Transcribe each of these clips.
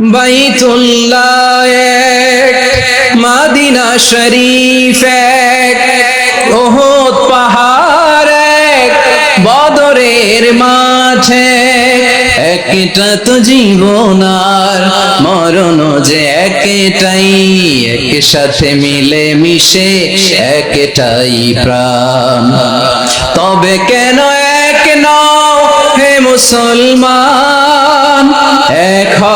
বাইতুল্লাহ মাদিনা শরীফ ওহদ পাহাড় বদরের মাঠে একটা তো জীবন আর মরণ যে একটাই, একসাথে মিলে মিশে একটাই প্রাণ। তবে কেন এক নও হে মুসলমান হও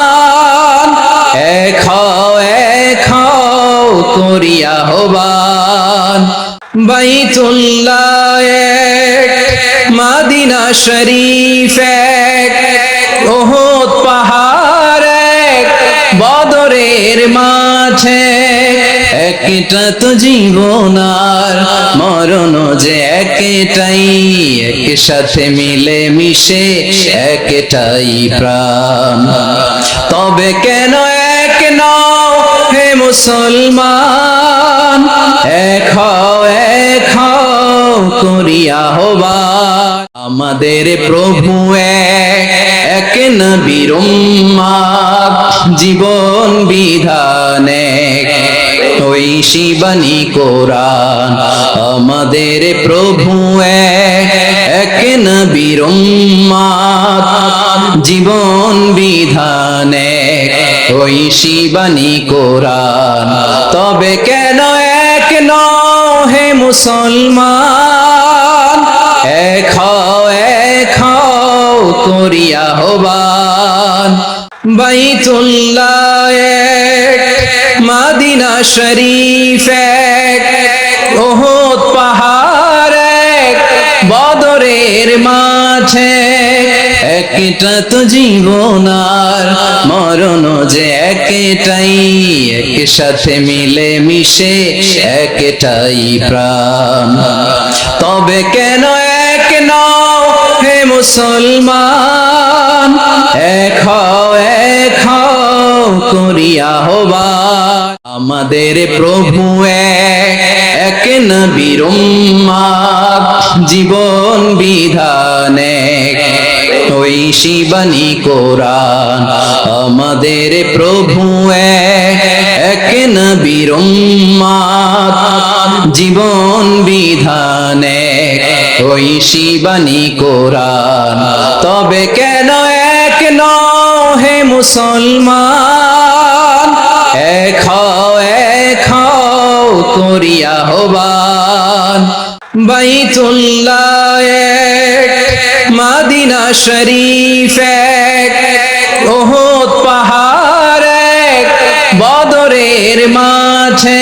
এক এক করিয়া হবান বাইতুল্লাহ এক, মাদিনা শরীফ এক, ওহদ পাহাড় এক, বদরের মাঠে একটা তো জীবন আর মরণ যে একটাই, একসাথে মিলে মিশে একটাই প্রাণ। তবে কেন এক নও হে মুসলমান এক হও, এক হও করিয়া হবা আমাদের প্রভু এক নবীর জীবন বিধানে ওই শিবানী কোরআন আমাদের প্রভু এক নবীর জীবন বিধানে ওই শিবানী কোরআন। তবে কেন এক ন হে মুসলমান? এক এক করিয়া হবান বাইতুল্লাহ মাদিনা শরীফ এক, ওহদ পাহাড় এক, বদরের মাঠে একটা তো জীবন আর মরণ যে একটাই একসাথে মিলে মিশে একটাই প্রাণ। তবে কেন এক হে মুসলমান? এক হও, এক হও করিয়া হবা আমাদের প্রভু এক নবীর জীবন বিধানে ওই শিবানী কোরআন। আমাদের প্রভু এক নবীর জীবন বিধানে ওই শিবানী কোরআন। তবে কেন এক হে মুসলমান? এক এক করিয়া হবান বাইতুল্লাহ এক মাদিনা শরীফ এক পাহাড় এক বদরের মাঝে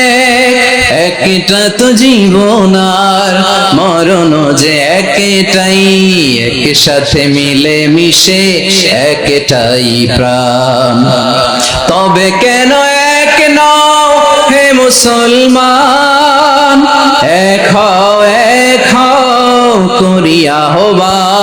একটা তো জীবন আর মরণ যে একটাই একসাথে মিলে মিশে একটাই প্রাণ। তবে কেন এক হে মুসলমান? এক হও, এক হও করিয়া হবা